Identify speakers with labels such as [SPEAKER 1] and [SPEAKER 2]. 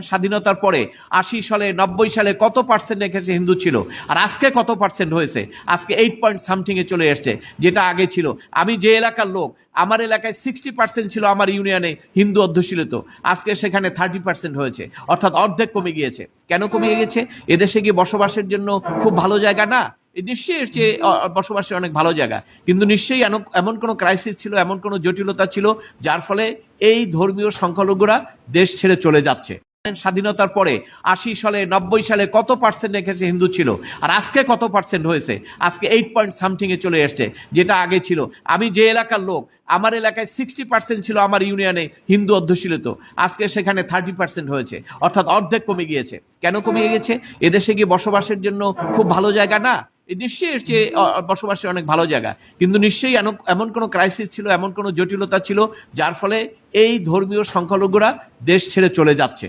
[SPEAKER 1] স্বাধীনতার পরে আশি সালে, নব্বই সালে কত পার্সেন্ট রেখেছে হিন্দু ছিল? আর আজকে কত পার্সেন্ট হয়েছে? আজকে এইট পয়েন্ট সামথিং এ চলে এসছে, যেটা আগে ছিল। আমি যে এলাকার লোক, আমার এলাকায় সিক্সটি পার্সেন্ট ছিল আমার ইউনিয়নে হিন্দু অধ্যুষিত। আজকে সেখানে থার্টি পার্সেন্ট হয়েছে। অর্থাৎ অর্ধেক কমে গিয়েছে। কেন কমে গিয়েছে এদেশে কি বসবাসের জন্য খুব ভালো জায়গা না? নিশ্চয়ই এর চেয়ে বসবাসের অনেক ভালো জায়গা। কিন্তু নিশ্চয়ই এমন কোনো ক্রাইসিস ছিল, এমন কোনো জটিলতা ছিল, যার ফলে এই ধর্মীয় সংখ্যালঘুরা দেশ ছেড়ে চলে যাচ্ছে। স্বাধীনতার পরে আশি সালে, নব্বই সালে কত পার্সেন্ট রেখেছে হিন্দু ছিল? আর আজকে কত পার্সেন্ট হয়েছে? আজকে এইট পয়েন্ট সামথিং এ চলে এসছে, যেটা আগে ছিল। আমি যে এলাকার লোক, আমার এলাকায় সিক্সটি পার্সেন্ট ছিল আমার ইউনিয়নে হিন্দু অধ্যুষিত। আজকে সেখানে থার্টি পার্সেন্ট হয়েছে। অর্থাৎ অর্ধেক কমে গিয়েছে। কেন কমে গিয়েছে? এদেশে কি বসবাসের জন্য খুব ভালো জায়গা না? নিশ্চয়ই এর চেয়ে বসবাসের অনেক ভালো জায়গা। কিন্তু নিশ্চয়ই এমন কোনো ক্রাইসিস ছিল, এমন কোনো জটিলতা ছিল, যার ফলে এই ধর্মীয় সংখ্যালঘুরা দেশ ছেড়ে চলে যাচ্ছে।